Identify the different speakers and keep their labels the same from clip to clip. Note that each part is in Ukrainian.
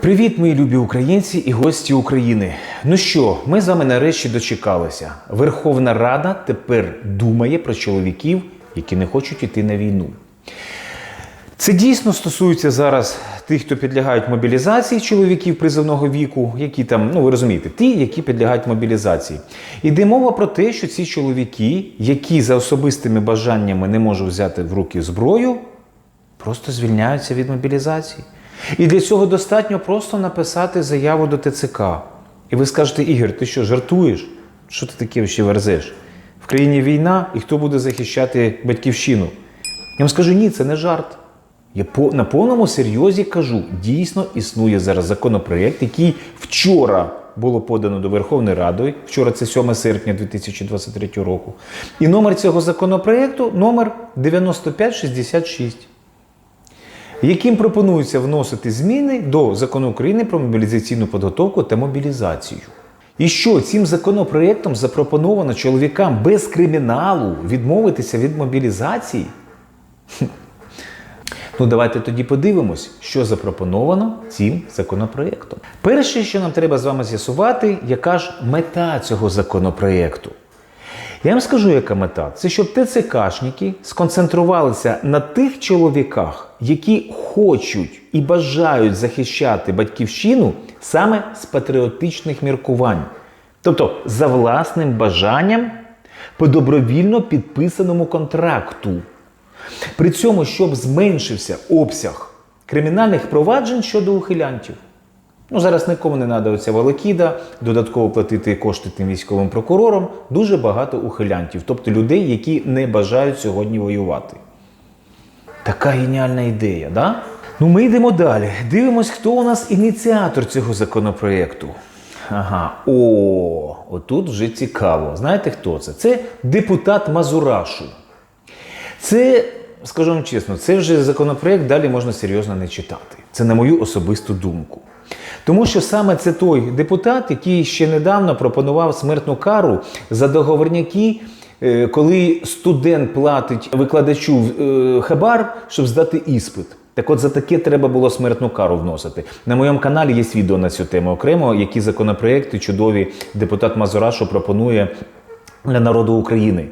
Speaker 1: Привіт, мої любі українці і гості України. Ну що, ми з вами нарешті дочекалися. Верховна Рада тепер думає про чоловіків, які не хочуть іти на війну. Це дійсно стосується зараз тих, хто підлягають мобілізації чоловіків призовного віку, які там, ну ви розумієте, ті, які підлягають мобілізації. Іде мова про те, що ці чоловіки, які за особистими бажаннями не можуть взяти в руки зброю, просто звільняються від мобілізації. І для цього достатньо просто написати заяву до ТЦК. І ви скажете, Ігор, ти що, жартуєш? Що ти таке ще верзеш? В країні війна, і хто буде захищати батьківщину? Я вам скажу, ні, це не жарт. Я по, на повному серйозі кажу, дійсно існує зараз законопроєкт, який вчора було подано до Верховної Ради. Вчора це 7 серпня 2023 року. І номер цього законопроєкту номер 9566 яким пропонується вносити зміни до закону України про мобілізаційну підготовку та мобілізацію. І що цим законопроєктом запропоновано чоловікам без криміналу відмовитися від мобілізації? Ну, давайте тоді подивимось, що запропоновано цим законопроєктом. Перше, що нам треба з вами з'ясувати, яка ж мета цього законопроєкту. Я вам скажу, яка мета. Це щоб ТЦКшники сконцентрувалися на тих чоловіках, які хочуть і бажають захищати батьківщину саме з патріотичних міркувань. Тобто за власним бажанням по добровільно підписаному контракту. При цьому, щоб зменшився обсяг кримінальних проваджень щодо ухилянтів. Ну, зараз нікому не треба оця волокіда, додатково платити кошти тим військовим прокурорам. Дуже багато ухилянтів, тобто людей, які не бажають сьогодні воювати. Така геніальна ідея, да? Ну, ми йдемо далі. Дивимось, хто у нас ініціатор цього законопроєкту. Ага, о, отут вже цікаво. Знаєте, хто це? Це депутат Мазурашу. Це, скажу вам чесно, це вже законопроект далі можна серйозно не читати. Це на мою особисту думку. Тому що саме це той депутат, який ще недавно пропонував смертну кару за договорняки, е, коли студент платить викладачу е, хабар, щоб здати іспит. Так от за таке треба було смертну кару вносити. На моєму каналі є відео на цю тему окремо, які законопроекти чудові депутат Мазурашу пропонує для народу України.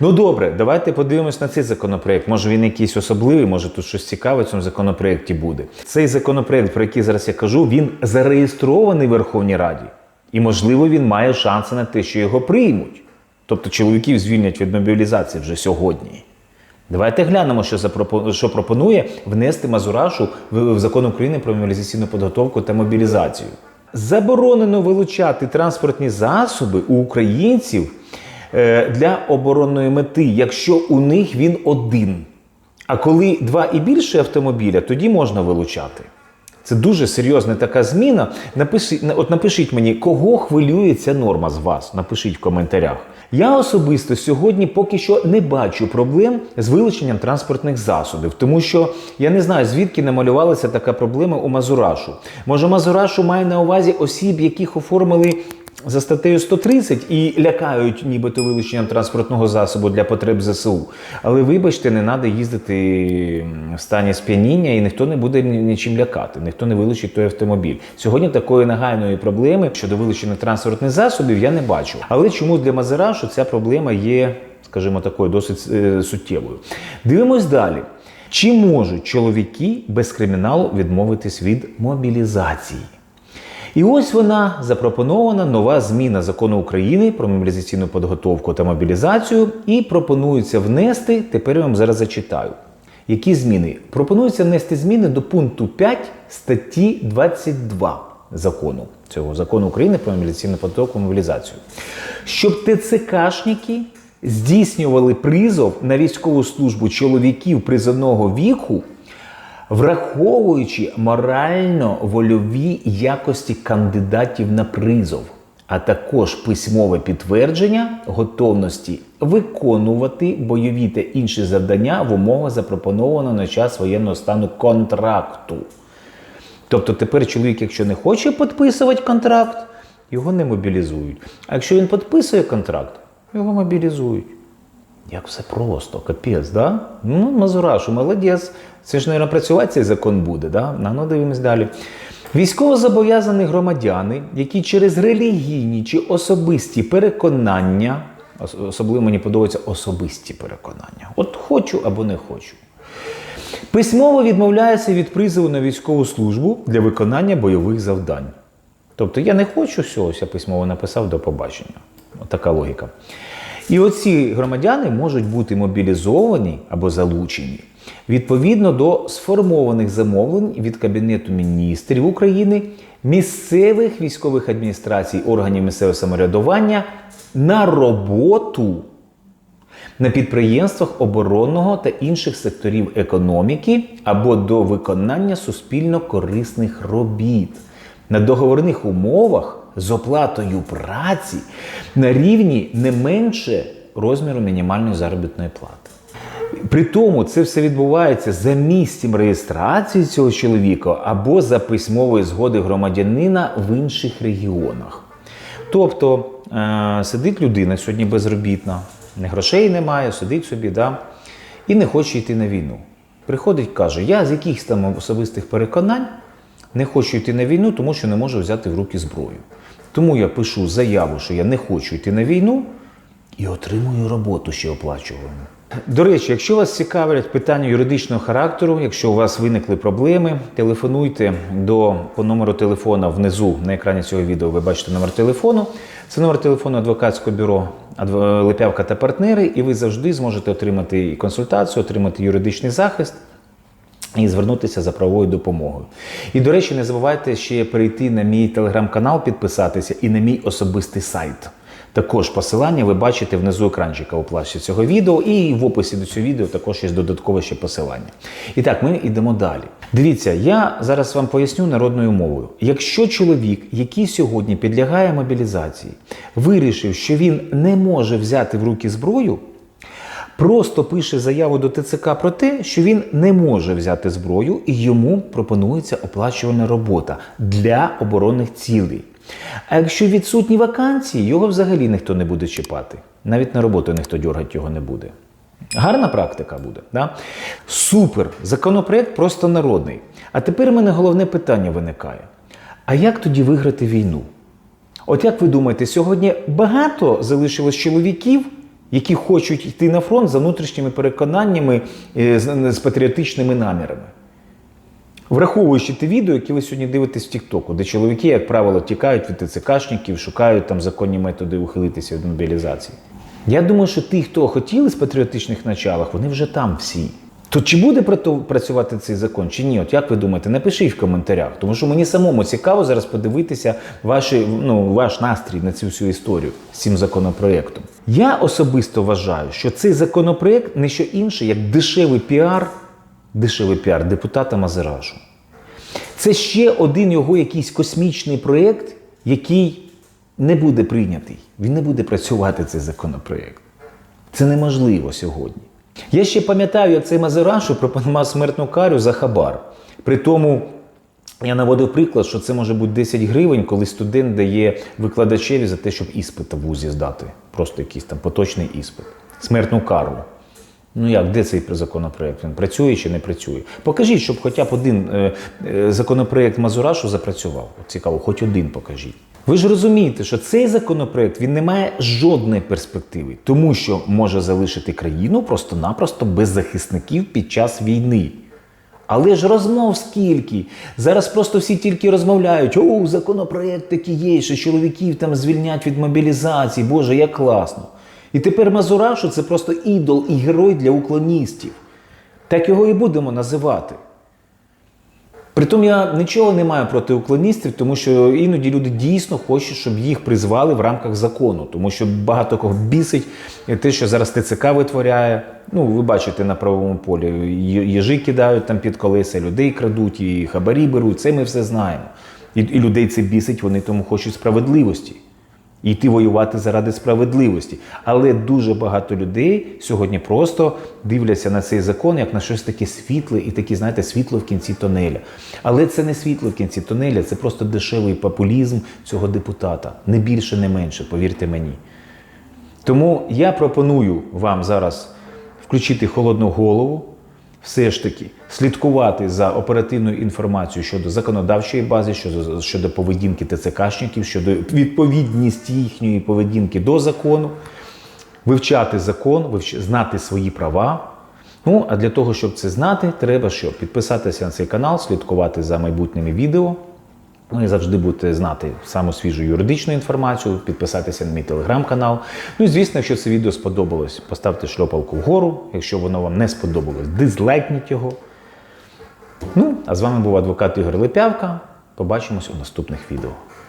Speaker 1: Ну добре, давайте подивимось на цей законопроект. Може він якийсь особливий, може тут щось цікаве в цьому законопроекті буде. Цей законопроект, про який зараз я кажу, він зареєстрований в Верховній Раді. І, можливо, він має шанси на те, що його приймуть. Тобто чоловіків звільнять від мобілізації вже сьогодні. Давайте глянемо, що, запропо... що пропонує внести Мазурашу в, закон України про мобілізаційну підготовку та мобілізацію. Заборонено вилучати транспортні засоби у українців для оборонної мети, якщо у них він один. А коли два і більше автомобіля, тоді можна вилучати. Це дуже серйозна така зміна. Напишіть, от напишіть мені, кого хвилює ця норма з вас. Напишіть в коментарях. Я особисто сьогодні поки що не бачу проблем з вилученням транспортних засобів, тому що я не знаю, звідки намалювалася така проблема у Мазурашу. Може, Мазурашу має на увазі осіб, яких оформили за статтею 130 і лякають нібито вилученням транспортного засобу для потреб ЗСУ. Але вибачте, не треба їздити в стані сп'яніння і ніхто не буде нічим лякати, ніхто не вилучить той автомобіль. Сьогодні такої нагайної проблеми щодо вилучення транспортних засобів я не бачу. Але чому для Мазерашу ця проблема є, скажімо, такою досить е, суттєвою? Дивимось далі. Чи можуть чоловіки без криміналу відмовитись від мобілізації? І ось вона запропонована нова зміна закону України про мобілізаційну підготовку та мобілізацію, і пропонується внести. Тепер я вам зараз зачитаю. Які зміни? Пропонується внести зміни до пункту 5 статті 22 закону цього закону України про мобілізаційну підготовку мобілізацію. Щоб ТЦКшники здійснювали призов на військову службу чоловіків призовного віку враховуючи морально-вольові якості кандидатів на призов, а також письмове підтвердження готовності виконувати бойові та інші завдання в умовах запропонованого на час воєнного стану контракту. Тобто тепер чоловік, якщо не хоче підписувати контракт, його не мобілізують. А якщо він підписує контракт, його мобілізують. Як все просто, капець, да? Ну, Мазурашу, молодець. Це ж, мабуть, працювати цей закон буде, да? Ну, ну, дивимось далі. Військовозобов'язані громадяни, які через релігійні чи особисті переконання, особливо мені подобаються особисті переконання, от хочу або не хочу, письмово відмовляються від призову на військову службу для виконання бойових завдань. Тобто я не хочу всього, я письмово написав до побачення. От така логіка. І оці громадяни можуть бути мобілізовані або залучені відповідно до сформованих замовлень від Кабінету міністрів України, місцевих військових адміністрацій, органів місцевого самоврядування на роботу на підприємствах оборонного та інших секторів економіки або до виконання суспільно корисних робіт. На договорних умовах з оплатою праці на рівні не менше розміру мінімальної заробітної плати. При тому це все відбувається за місцем реєстрації цього чоловіка або за письмової згоди громадянина в інших регіонах. Тобто е, сидить людина сьогодні безробітна, грошей немає, сидить собі, да, і не хоче йти на війну. Приходить, каже: я з якихось там особистих переконань не хочу йти на війну, тому що не можу взяти в руки зброю. Тому я пишу заяву, що я не хочу йти на війну, і отримую роботу ще оплачувану. До речі, якщо вас цікавлять питання юридичного характеру, якщо у вас виникли проблеми, телефонуйте до по номеру телефона внизу на екрані цього відео. Ви бачите номер телефону. Це номер телефону адвокатського бюро «Адв- Липявка та партнери, і ви завжди зможете отримати і консультацію, отримати юридичний захист і звернутися за правовою допомогою. І, до речі, не забувайте ще перейти на мій телеграм-канал, підписатися і на мій особистий сайт. Також посилання ви бачите внизу екранчика у плаші цього відео, і в описі до цього відео також є додаткове ще посилання. І так, ми йдемо далі. Дивіться, я зараз вам поясню народною мовою. Якщо чоловік, який сьогодні підлягає мобілізації, вирішив, що він не може взяти в руки зброю, просто пише заяву до ТЦК про те, що він не може взяти зброю і йому пропонується оплачувана робота для оборонних цілей. А якщо відсутні вакансії, його взагалі ніхто не буде чіпати. Навіть на роботу ніхто дергати його не буде. Гарна практика буде. Да? Супер! Законопроект просто народний. А тепер у мене головне питання виникає: а як тоді виграти війну? От як ви думаєте, сьогодні багато залишилось чоловіків, які хочуть йти на фронт за внутрішніми переконаннями, е, з, патріотичними намірами? Враховуючи те відео, яке ви сьогодні дивитесь в Тіктоку, де чоловіки, як правило, тікають від ТЦКшників, шукають там законні методи ухилитися від мобілізації. Я думаю, що ті, хто хотіли з патріотичних началах, вони вже там всі. То чи буде працювати цей закон, чи ні? От як ви думаєте, напишіть в коментарях, тому що мені самому цікаво зараз подивитися ваші, ну, ваш настрій на цю всю історію з цим законопроєктом. Я особисто вважаю, що цей законопроєкт не що інше, як дешевий піар, дешевий піар депутата Мазерашу. Це ще один його якийсь космічний проєкт, який не буде прийнятий. Він не буде працювати цей законопроєкт. Це неможливо сьогодні. Я ще пам'ятаю, як цей Мазерашу пропонував смертну карю за хабар. При тому я наводив приклад, що це може бути 10 гривень, коли студент дає викладачеві за те, щоб іспит в вузі здати. Просто якийсь там поточний іспит. Смертну кару. Ну як, де цей законопроект? Він працює чи не працює? Покажіть, щоб хоча б один е, е, законопроект Мазурашу запрацював. Цікаво, хоч один покажіть. Ви ж розумієте, що цей законопроект він не має жодної перспективи, тому що може залишити країну просто-напросто без захисників під час війни. Але ж розмов скільки. Зараз просто всі тільки розмовляють: о, законопроект такий є, що чоловіків там звільнять від мобілізації. Боже, як класно. І тепер Мазурашу це просто ідол і герой для уклоністів. Так його і будемо називати. Притом я нічого не маю проти уклоністів, тому що іноді люди дійсно хочуть, щоб їх призвали в рамках закону, тому що багато кого бісить те, що зараз ТЦК витворяє. Ну, ви бачите на правовому полі, їжі кидають там під колеса, людей крадуть, і хабарі беруть. Це ми все знаємо. І, і людей це бісить, вони тому хочуть справедливості. І йти воювати заради справедливості. Але дуже багато людей сьогодні просто дивляться на цей закон як на щось таке світле і таке, знаєте, світло в кінці тонеля. Але це не світло в кінці тонеля, це просто дешевий популізм цього депутата. Не більше, не менше, повірте мені. Тому я пропоную вам зараз включити холодну голову, все ж таки слідкувати за оперативною інформацією щодо законодавчої бази, щодо, щодо поведінки ТЦКшників, щодо відповідності їхньої поведінки до закону, вивчати закон, знати свої права. Ну, а для того, щоб це знати, треба що? Підписатися на цей канал, слідкувати за майбутніми відео. Ну і завжди будете знати саму свіжу юридичну інформацію, підписатися на мій телеграм-канал. Ну і звісно, якщо це відео сподобалось, поставте шльопалку вгору. Якщо воно вам не сподобалось, дизлайкніть його. Ну, а з вами був адвокат Ігор Липявка. Побачимось у наступних відео.